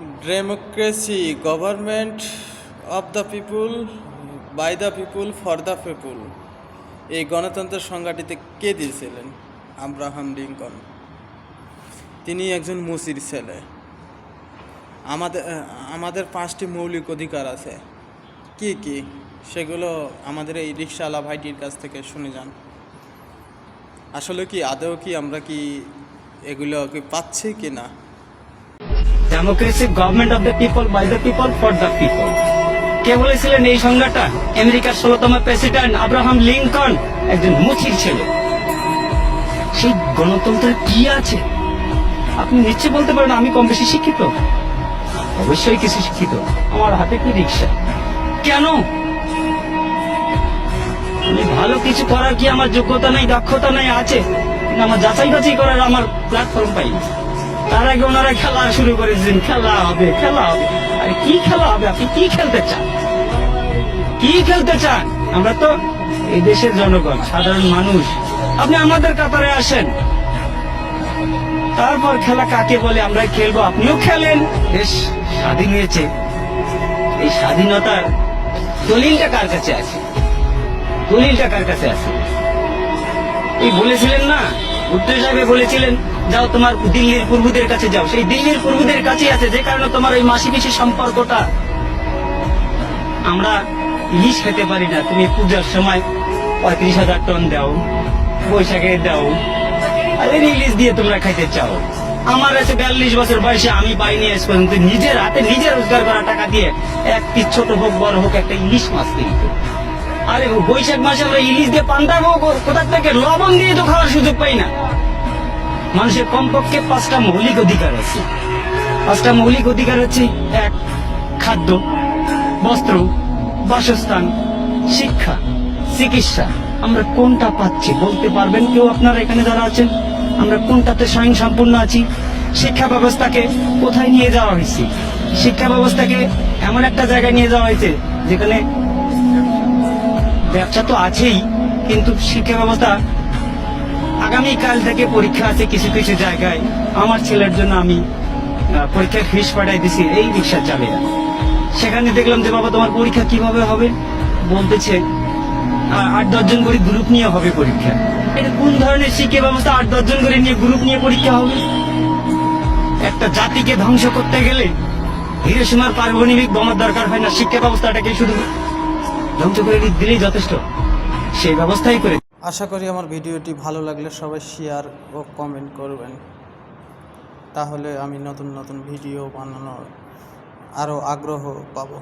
Democracy government of the people by the people for the people এই গণতন্ত্রের সংজ্ঞাটিতে কে দিয়েছিলেন? Abraham Lincoln. তিনি একজন মুসির ছেলে। আমাদের আমাদের পাঁচটি মৌলিক অধিকার আছে। কি কি? সেগুলো আমাদের এই রিক্সাওয়ালা ভাইটির কাছ থেকে শুনে যান। আসলে কি, আদৌ কি আমরা কি এগুলো কি পাচ্ছি কি না? Democracy government of the people by the people for the people কে বলেছিলেন এই সংজ্ঞাটা? আমেরিকার ষোলতম প্রেসিডেন্ট আব্রাহাম লিঙ্কন, একজন মুচির ছেলে। সেই গণতন্ত্রের কি আছে? আপনি নিশ্চয় বলতে পারেন, আমি কম বেশি শিক্ষিত? অবশ্যই কিছু শিক্ষিত। আমার হাতে কি রিক্সা? কেন? ভালো কিছু করার কি আমার যোগ্যতা নাই, দক্ষতা নাই, আছে? আমার যাচাই বাছাই করার আমার প্ল্যাটফর্ম পাই তার আগে ওনারা খেলা শুরু করেছেন, খেলা হবে খেলা হবে। আরে কি খেলা হবে? আপনি কি খেলতে চান? কি খেলতে চান? আমরা তো এই দেশের জনগণ, সাধারণ মানুষ। আপনি আমাদের কাতারে আসেন। তারপর খেলা কাকে বলে আমরা খেলব? আপনিও খেলেন। বেশ স্বাধীন হয়েছে। এই স্বাধীনতার দলিলটা কার কাছে আছে? দলিলটা কার কাছে আছে? এই বলেছিলেন না? ভুট্টো সাহেব বলেছিলেন, যাও তোমার দিল্লির পূর্বদের কাছে যাও। সেই দিল্লির পূর্বদের কাছে আছে, যে কারণে তোমার ওই মাসি পিসি সম্পর্কটা। আমরা ইলিশ খেতে পারি না, তুমি পূজার সময় পঁয়ত্রিশ হাজার টন দাও, বৈশাখে দাও, আর ইলিশ দিয়ে তোমরা খাইতে চাও। আমার আছে বিয়াল্লিশ বছর বয়সে আমি পাইনি আজ পর্যন্ত নিজের হাতে নিজে রোজগার করা টাকা দিয়ে একটি ছোট হোক বড় হোক, একটা ইলিশ মাছ কিনতে আরে বৈশাখ মাসে আমরা ইলিশ দিয়ে পান্তা কোথা থেকে? লবণ দিয়ে তো খাওয়ার সুযোগ পাই না। মানুষের কমপক্ষে পাঁচটা মৌলিক অধিকার আছে। পাঁচটা মৌলিক অধিকার হচ্ছে এক, খাদ্য, বস্ত্র, বাসস্থান, শিক্ষা, চিকিৎসা। আমরা কোনটা পাচ্ছি বলতে পারবেন কেউ আপনারা এখানে যারা আছেন? আমরা কোনটাতে স্বয়ং সম্পূর্ণ আছি? শিক্ষা ব্যবস্থাকে কোথায় নিয়ে যাওয়া হয়েছে? শিক্ষা ব্যবস্থাকে এমন একটা জায়গায় নিয়ে যাওয়া হয়েছে যেখানে ব্যবসা তো আছেই, কিন্তু শিক্ষা ব্যবস্থা আগামীকাল থেকে পরীক্ষা আছে কিছু কিছু জায়গায়। আমার ছেলের জন্য আমি পরীক্ষার ফিস পাঠাই দিছি, এই রিক্সা চালিয়ে। সেখানে দেখলাম যে, বাবা, তোমার পরীক্ষা কীভাবে হবে? বলতেছে আট দশজন করে গ্রুপ নিয়ে হবে পরীক্ষা। এটা কোন ধরনের শিক্ষা ব্যবস্থা? আট দশজন করে নিয়ে গ্রুপ নিয়ে পরীক্ষা হবে? একটা জাতিকে ধ্বংস করতে গেলে হিরোসীমার পারমাণবিক বোমার দরকার হয় না। শিক্ষা ব্যবস্থাটাকে শুধু ধ্বংস করে দিলেই যথেষ্ট। সেই ব্যবস্থাই করে আশা করি আমার ভিডিওটি ভালো লাগলে সবাই শেয়ার ও কমেন্ট করবেন। তাহলে আমি নতুন নতুন ভিডিও বানানোর আরও আগ্রহ পাবো।